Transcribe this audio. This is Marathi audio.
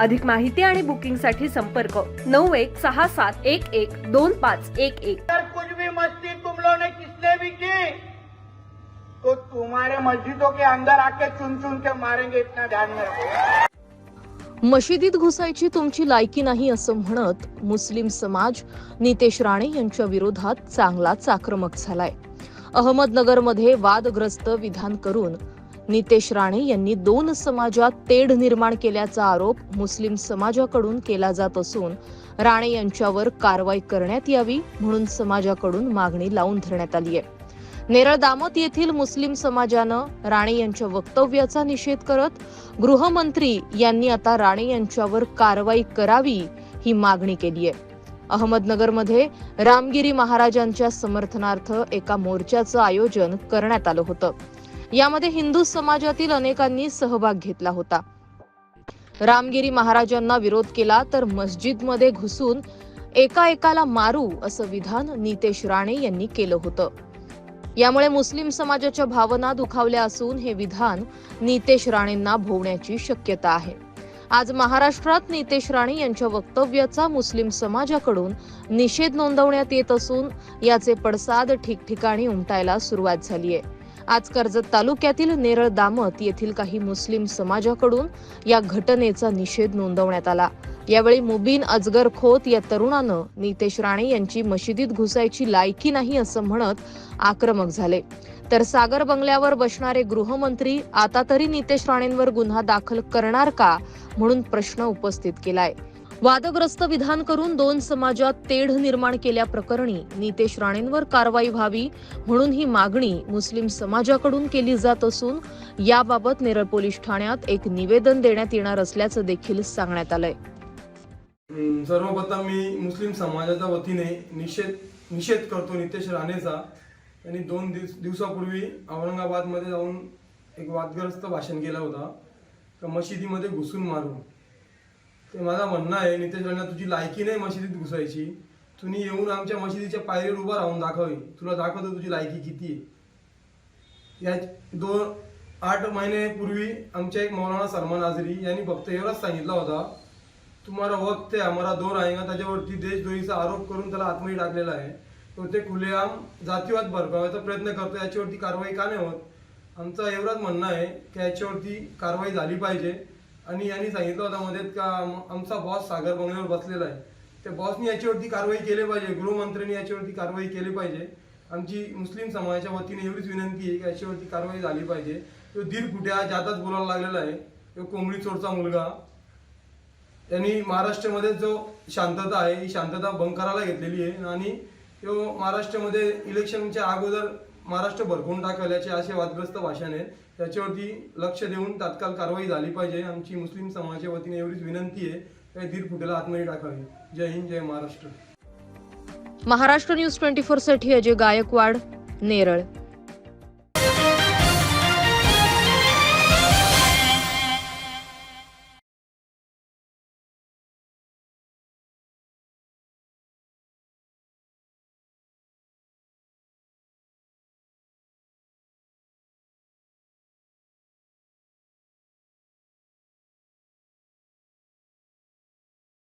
अधिक माहिती आणि बुकिंगसाठी संपर्क नऊ एक सहा सात एक एक दोन पाच एक एक. अगर कुछ भी मस्ती तुम लोगों ने किसने भी की? तो तुम्हारे मस्जिदों के अंदर आके चुन चुन के मारेंगे इतना ध्यान में रखो। मशिदीत घुसायची तुमची लायकी नाही असं म्हणत मुस्लिम समाज नितेश राणे यांच्या विरोधात चांगलाच आक्रमक झालाय. अहमदनगरमध्ये वादग्रस्त विधान करून नितेश राणे यांनी दोन समाजात तेढ निर्माण केल्याचा आरोप मुस्लिम समाजाकडून केला जात असून राणे यांच्यावर कारवाई करण्यात यावी म्हणून समाजाकडून मागणी लावून धरण्यात आली आहे. नेरळ दामत येथील मुस्लिम समाजानं राणे यांच्या वक्तव्याचा निषेध करत गृहमंत्री यांनी आता राणे यांच्यावर कारवाई करावी ही मागणी केली आहे. अहमदनगरमध्ये रामगिरी महाराजांच्या समर्थनार्थ एका मोर्चाचं आयोजन करण्यात आलं होतं. यामध्ये हिंदू समाजातील अनेकांनी सहभाग घेतला होता. रामगिरी महाराजांना विरोध केला तर मस्जिदमध्ये घुसून एका एकाला मारू असं विधान नितेश राणे यांनी केलं होतं. यामुळे मुस्लिम समाजाच्या भावना दुखावल्या असून हे विधान नितेश राणेंना भोवण्याची शक्यता आहे. आज महाराष्ट्रात नितेश राणे यांच्या वक्तव्याचा मुस्लिम समाजाकडून निषेध नोंदवण्यात येत असून याचे पडसाद ठिकठिकाणी उमटायला सुरुवात झाली आहे आज कर्जत तालुक्यातील नेरळ दामत येथील काही मुस्लिम समाजाकडून या घटनेचा निषेध नोंदवण्यात आला. यावेळी मुबीन अजगर खोत या तरुणानं नितेश राणे यांची मशिदीत घुसायची लायकी नाही असं म्हणत आक्रमक झाले. तर सागर बंगल्यावर बसणारे गृहमंत्री आता तरी नितेश राणेंवर गुन्हा दाखल करणार का? म्हणून प्रश्न उपस्थित केलाय. वादग्रस्त विधान करून दोन समाजात तेढ निर्माण केल्याप्रकरणी नितेश राणेंवर कारवाई व्हावी म्हणून ही मागणी मुस्लिम समाजाकडून केली जात असून याबाबत नेरळ पोलीस ठाण्यात एक निवेदन देण्यात येणार असल्याचं देखील सांगण्यात आलंय. सर्वप्रथम मी मुस्लिम समाजाच्या वतीने निषेध निषेध करतो नितेश राणेचा. त्यांनी दोन दिवस दिवसापूर्वी औरंगाबादमध्ये जाऊन एक वादग्रस्त भाषण केला होता. का मशिदीमध्ये घुसून मारू ते माझं म्हणणं आहे नितेश राणा तुझी लायकी नाही मशिदीत घुसायची. तुम्ही येऊन आमच्या मशिदीच्या पायरीवर उभा राहून दाखवी तुला दाखवतो तुझी लायकी किती आहे. या दोन आठ महिन्यापूर्वी आमच्या एक मौलाना सलमान आजरी यांनी फक्त एवढंच सांगितला होता तुम्हाला वक्त है आम्हाला दौर आएगा त्याच्यावरती देशद्रोहीचा आरोप करून त्याला आतमध्ये टाकलेला आहे. तो ते खुलेआम जातीवाद भरपावायचा प्रयत्न करतो याच्यावरती कारवाई का नाही होत? आमचं एवढंच म्हणणं आहे की याच्यावरती कारवाई झाली पाहिजे. आणि यांनी सांगितलं होतं मध्ये का आमचा बॉस सागर बंगल्यावर बसलेला आहे. त्या बॉसनी याच्यावरती कारवाई केली पाहिजे गृहमंत्र्यांनी याच्यावरती कारवाई केली पाहिजे. आमची मुस्लिम समाजाच्या वतीने एवढीच विनंती आहे की याच्यावरती कारवाई झाली पाहिजे. तो दीर कुठ्या जाताच बोलायला लागलेला आहे. तो कोंबडी चोरचा मुलगा. त्यांनी महाराष्ट्रामध्ये जो शांतता आहे ही शांतता भंग करायला घेतलेली आहे. आणि तो महाराष्ट्रामध्ये इलेक्शनच्या अगोदर महाराष्ट्र भरकून टाकल्याचे असे वादग्रस्त भाषण आहे. त्याच्यावरती लक्ष देऊन तात्काळ कारवाई झाली पाहिजे. आमची मुस्लिम समाजाच्या वतीने एवढीच विनंती आहे. त्या धीर फुटेला आतमध्ये टाकावी. जय हिंद जय महाराष्ट्र. महाराष्ट्र न्यूज ट्वेंटी फोरसाठी अजय गायकवाड नेरळ.